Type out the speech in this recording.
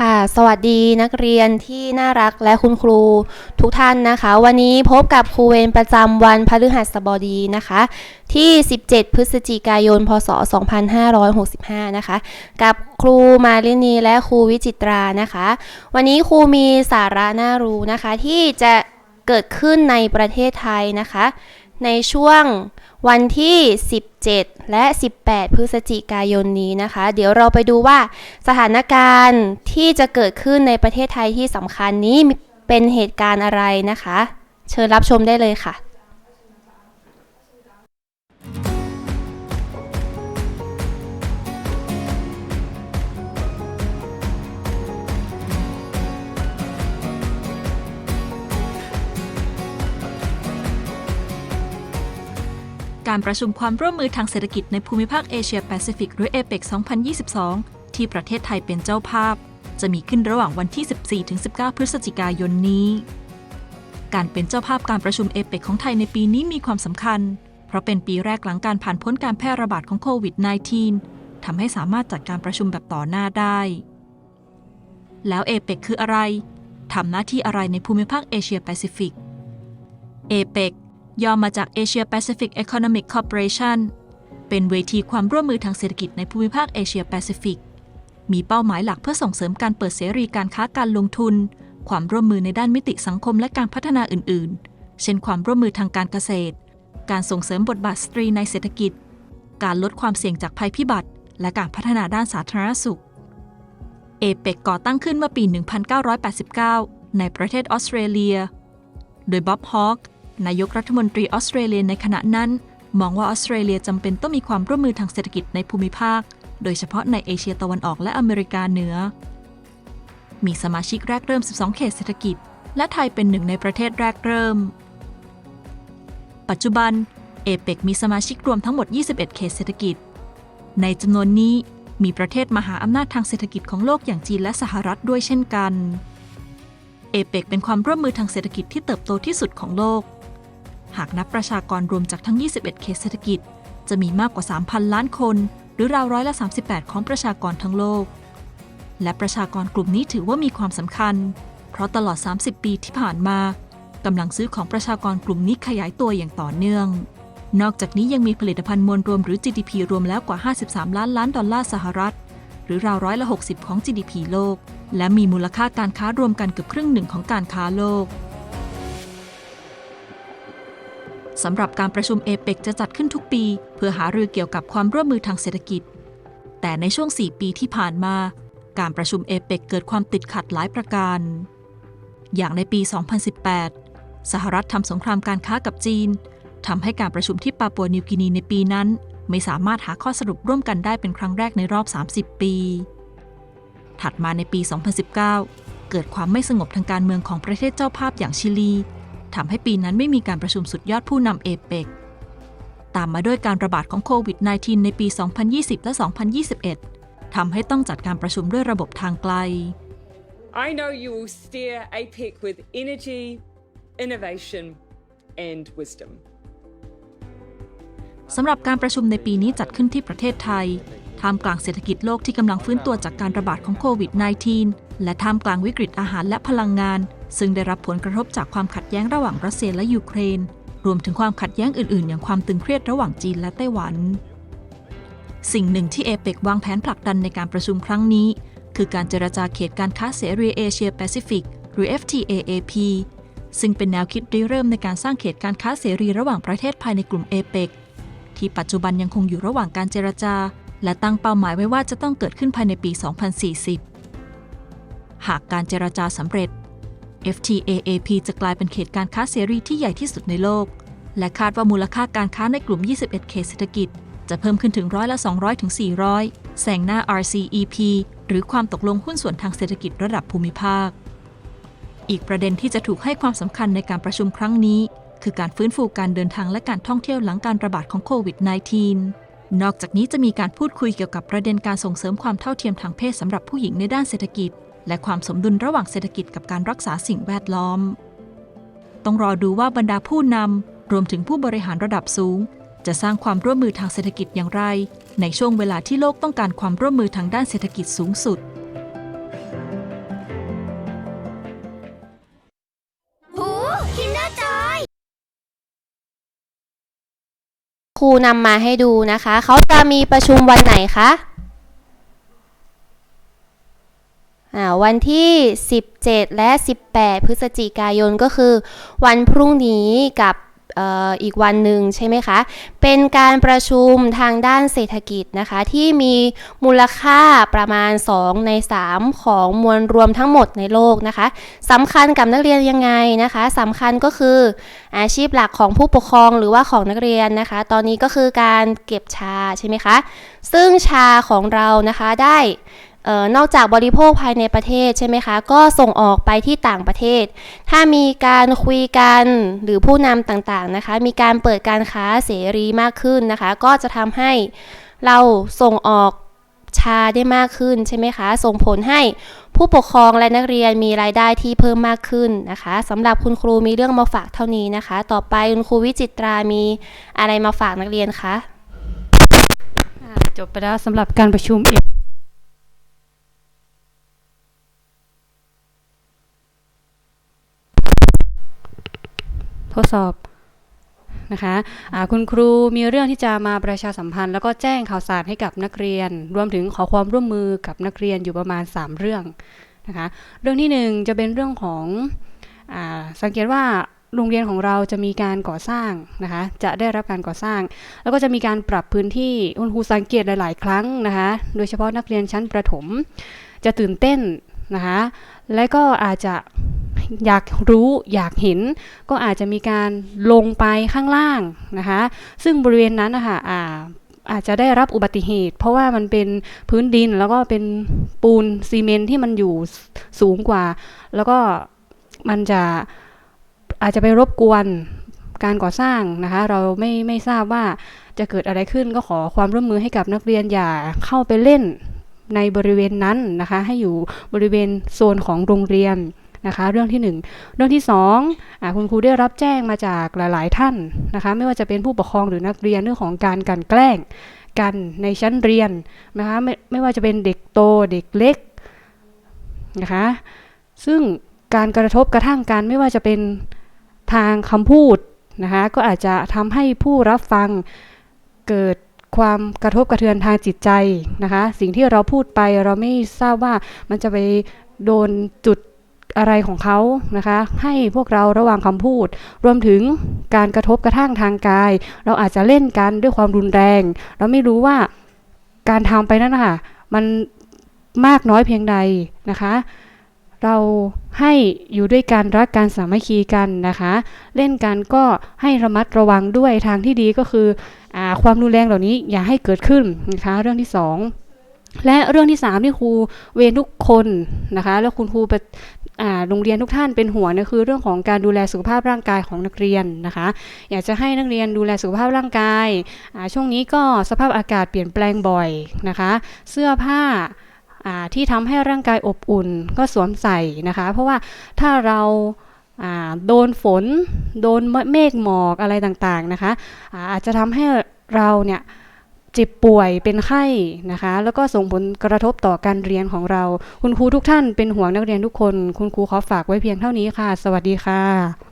ค่ะ สวัสดีนักเรียนที่น่ารักและคุณครูทุกท่านนะคะ วันนี้พบกับครูเวรประจำวันพฤหัสบดีนะคะ ที่ 17 พฤศจิกายน พศ 2565 นะคะ กับครูมาลินีและครูวิจิตรานะคะ วันนี้ครูมีสาระน่ารู้นะคะที่จะเกิดขึ้นในประเทศไทยนะคะ ในช่วงวันที่ 17 และ 18 พฤศจิกายนนี้นะคะ เดี๋ยวเราไปดูว่าสถานการณ์ที่จะเกิดขึ้นในประเทศไทยที่สำคัญนี้เป็นเหตุการณ์อะไรนะคะ เชิญรับชมได้เลยค่ะ การประชุมความร่วมมือทางเศรษฐกิจในภูมิภาคเอเชียแปซิฟิกหรือ APEC 2022 ที่ประเทศไทยเป็นเจ้าภาพ จะมีขึ้นระหว่างวันที่ 14-19 พฤศจิกายนนี้ การเป็นเจ้าภาพการประชุมเอเปกของไทยในปีนี้มีความสำคัญ เพราะเป็นปีแรกหลังการผ่านพ้นการแพร่ระบาดของโควิด -19 ทำให้สามารถจัดการประชุมแบบต่อหน้าได้ แล้วเอเปกคืออะไรทำหน้าที่อะไรในภูมิภาคเอเชียแปซิฟิกเอเปก ย่อมาจาก Asia Pacific Economic Cooperation เป็นเวทีความร่วมมือทางเศรษฐกิจในภูมิภาคเอเชียแปซิฟิก มีเป้าหมายหลักเพื่อส่งเสริมการเปิดเสรีการค้าการลงทุน ความร่วมมือในด้านมิติสังคมและการพัฒนาอื่น ๆ เช่นความร่วมมือทางการเกษตร การส่งเสริมบทบาทสตรีในเศรษฐกิจ การลดความเสี่ยงจากภัยพิบัติ และการพัฒนาด้านสาธารณสุข เอเปกก่อตั้งขึ้นเมื่อปี 1989 ในประเทศออสเตรเลีย โดยบ๊อบฮอค นายกรัฐมนตรีออสเตรเลียในขณะนั้น มองว่าออสเตรเลียจำเป็นต้องมีความร่วมมือทางเศรษฐกิจในภูมิภาค โดยเฉพาะในเอเชียตะวันออกและอเมริกาเหนือ มีสมาชิกแรกเริ่ม 12 เขตเศรษฐกิจ และไทยเป็นหนึ่งในประเทศแรกเริ่ม ปัจจุบันเอเปกมีสมาชิกรวมทั้งหมด 21 เขตเศรษฐกิจ ในจำนวนนี้มีประเทศมหาอำนาจทางเศรษฐกิจของโลกอย่างจีนและสหรัฐด้วยเช่นกัน เอเปกเป็นความร่วมมือทางเศรษฐกิจที่เติบโตที่สุดของโลก หากนับประชากรรวมจากทั้ง 21 เขตเศรษฐกิจ จะมีมากกว่า 3,000 ล้านคน หรือราวร้อยละ 38 ของประชากรทั้งโลก และประชากรกลุ่มนี้ถือว่ามีความสำคัญ เพราะตลอด 30 ปีที่ผ่านมากำลังซื้อของประชากรกลุ่มนี้ขยายตัวอย่างต่อเนื่อง นอกจากนี้ยังมีผลิตภัณฑ์มวลรวมหรือ GDP รวมแล้วกว่า 53 ล้านล้านดอลลาร์สหรัฐ หรือราวร้อยละ 60 ของ GDP โลก และมีมูลค่าการค้ารวมกันเกือบครึ่งหนึ่งของการค้าโลก สำหรับการประชุมเอเปกจะจัดขึ้นทุกปี เพื่อหารือเกี่ยวกับความร่วมมือทางเศรษฐกิจ แต่ในช่วง 4 ปีที่ผ่านมา การประชุมเอเปกเกิดความติดขัดหลายประการ อย่างในปี 2018 สหรัฐทำสงครามการค้ากับจีนทำให้การประชุมที่ปาปัวนิวกินีในปีนั้น ไม่สามารถหาข้อสรุปร่วมกันได้เป็นครั้งแรกในรอบ 30 ปี ถัดมาในปี 2019 เกิดความไม่สงบทางการเมืองของประเทศเจ้าภาพอย่างชิลี ทำให้ปีนั้นไม่มีการประชุมสุดยอดผู้นำเอเปกตามมาด้วยการระบาดของโควิด -19 ในปี 2020 และ 2021 ทำให้ต้องจัดการประชุมด้วยระบบทางไกล I know you will steer APEC with energy, innovation, and wisdom. สำหรับการประชุมในปีนี้จัดขึ้นที่ประเทศไทย ท่ามกลางเศรษฐกิจโลกที่กำลังฟื้นตัวจากการระบาดของโควิด -19 และท่ามกลางวิกฤตอาหารและพลังงาน ซึ่งได้รับผลกระทบจากความขัดแย้งระหว่างรัสเซียและยูเครน รวมถึงความขัดแย้งอื่นๆ อย่างความตึงเครียดระหว่างจีนและไต้หวัน สิ่งหนึ่งที่เอเปกวางแผนผลักดันในการประชุมครั้งนี้ คือการเจรจาเขตการค้าเสรีเอเชียแปซิฟิกหรือ FTAAP ซึ่งเป็นแนวคิดริเริ่มในการสร้างเขตการค้าเสรีระหว่างประเทศภายในกลุ่มเอเปกที่ปัจจุบันยังคงอยู่ระหว่างการเจรจา และตั้งเป้าหมายไว้ว่าจะต้องเกิดขึ้นภายในปี 2040 หากการเจรจาสำเร็จ FTAAP จะกลายเป็นเขตการค้าเสรีที่ใหญ่ที่สุดในโลก และคาดว่ามูลค่าการค้าในกลุ่ม 21 เขตเศรษฐกิจ จะเพิ่มขึ้นถึงร้อยละ 200 ถึง 400 แซงหน้า RCEP หรือความตกลงหุ้นส่วนทางเศรษฐกิจระดับภูมิภาค อีกประเด็นที่จะถูกให้ความสำคัญในการประชุมครั้งนี้ คือการฟื้นฟูการเดินทางและการท่องเที่ยวหลังการระบาดของโควิด -19 นอกจากนี้จะมีการพูดคุยเกี่ยวกับประเด็นการส่งเสริมความเท่าเทียมทางเพศสำหรับผู้หญิงในด้านเศรษฐกิจ และความสมดุลระหว่างเศรษฐกิจกับการรักษาสิ่งแวดล้อม ต้องรอดูว่าบรรดาผู้นำรวมถึงผู้บริหารระดับสูง จะสร้างความร่วมมือทางเศรษฐกิจอย่างไร ในช่วงเวลาที่โลกต้องการความร่วมมือทางด้านเศรษฐกิจสูงสุดครูนำมาให้ดูนะคะ เขาจะมีประชุมวันไหนคะ วันที่ 17 และ 18 พฤศจิกายนก็คือ วันพรุ่งนี้กับอีกวันหนึ่งใช่ไหมคะ เป็นการประชุมทางด้านเศรษฐกิจนะคะ ที่มีมูลค่าประมาณ 2 ใน 3 ของมวลรวมทั้งหมดในโลกนะคะสำคัญกับนักเรียนยังไงนะคะสำคัญก็คืออาชีพหลักของผู้ปกครองหรือว่าของนักเรียนนะคะ ตอนนี้ก็คือการเก็บชาใช่ไหมคะ ซึ่งชาของเรานะคะได้ ออนอกจากบริโภคภายในประเทศใช่ไหมคะ ก็ส่งออกไปที่ต่างประเทศ ถ้ามีการคุยกันหรือผู้นำต่างๆนะคะ มีการเปิดการค้าเสรีมากขึ้นนะคะ ก็จะทำให้เราส่งออกชาได้มากขึ้นใช่ไหมคะ ส่งผลให้ผู้ปกครองและนักเรียนมีรายได้ที่เพิ่มมากขึ้นนะคะสำหรับคุณครูมีเรื่องมาฝากเท่านี้นะคะ ต่อไปคุณครูวิจิตรามีอะไรมาฝากนักเรียนคะจบไปแล้วสำหรับการประชุมเอ ทดสอบนะคะอ่าคุณครูมีเรื่องที่จะมาประชาสัมพันธ์ แล้วก็แจ้งข่าวสารให้กับนักเรียน รวมถึงขอความร่วมมือกับนักเรียนอยู่ประมาณ 3 เรื่องนะคะเรื่องที่หนึ่งจะเป็นเรื่องของอสังเกตว่าโรงเรียนของเราจะมีการก่อสร้างนะคะจะได้รับการก่อสร้าง แล้วก็จะมีการปรับพื้นที่คุณครูสังเกตหลาย ๆ ครั้งนะคะโดยเฉพาะนักเรียนชั้นประถม จะตื่นเต้นนะคะและก็อาจจะ อยากรู้อยากเห็น ก็อาจจะมีการลงไปข้างล่างนะคะ ซึ่งบริเวณนั้นนะคะอาอาจจะได้รับอุบัติเหตุ เพราะว่ามันเป็นพื้นดินแล้วก็เป็นปูนซีเมนที่มันอยู่สูงกว่า แล้วก็มันจะอาจจะไปรบกวนการก่อสร้างนะคะ เราไม่ไม่ทราบว่าจะเกิดอะไรขึ้นก็ขอความร่วมมือให้กับนักเรียนอย่าเข้าไปเล่นในบริเวณนั้นนะคะ ให้อยู่บริเวณโซนของโรงเรียน นะคะ เรื่องที่หนึ่งเรื่องที่สองอาคุณครูได้รับแจ้งมาจากหลาย ๆ ท่านนะคะ ไม่ว่าจะเป็นผู้ปกครองหรือนักเรียนเรื่องของการกันแกล้งกันในชั้นเรียนนะคะไม่ไม่ว่าจะเป็นเด็กโตเด็กเล็กนะคะซึ่งการกระทบกระทั่งกันไม่ว่าจะเป็นทางคำพูดนะคะก็อาจจะทำให้ผู้รับฟังเกิดความกระทบกระเทือนทางจิตใจนะคะ สิ่งที่เราพูดไปเราไม่ทราบว่ามันจะไปโดนจุด อะไรของเขานะคะ ให้พวกเราระวังคำพูด รวมถึงการกระทบกระทั่งทางกาย เราอาจจะเล่นกันด้วยความรุนแรง เราไม่รู้ว่าการทำไปนั้นนะคะมันมากน้อยเพียงใดนะคะ เราให้อยู่ด้วยกันรักการสามัคคีกันนะคะ เล่นกันก็ให้ระมัดระวังด้วยทางที่ดีก็คืออความรุนแรงเหล่านี้อย่าให้เกิดขึ้นนะคะ เรื่องที่สอง และเรื่องที่สามที่ครูเวรทุกคนนะคะ แล้วคุณครูประอ่าโรงเรียนทุกท่านเป็นห่วงนะคือเรื่องของการดูแลสุขภาพร่างกายของนักเรียนนะคะ อยากจะให้นักเรียนดูแลสุขภาพร่างกาย ช่วงนี้ก็สภาพอากาศเปลี่ยนแปลงบ่อยนะคะ เสื้อผ้าที่ทำให้ร่างกายอบอุ่นก็สวมใส่นะคะ เพราะว่าถ้าเราโดนฝน โดนเมฆหมอกอะไรต่างๆนะคะอาอาจจะทำให้เราเนี่ย เจ็บป่วยเป็นไข้นะคะ แล้วก็ส่งผลกระทบต่อการเรียนของเรา คุณครูทุกท่านเป็นห่วงนักเรียนทุกคน คุณครูขอฝากไว้เพียงเท่านี้ค่ะ สวัสดีค่ะ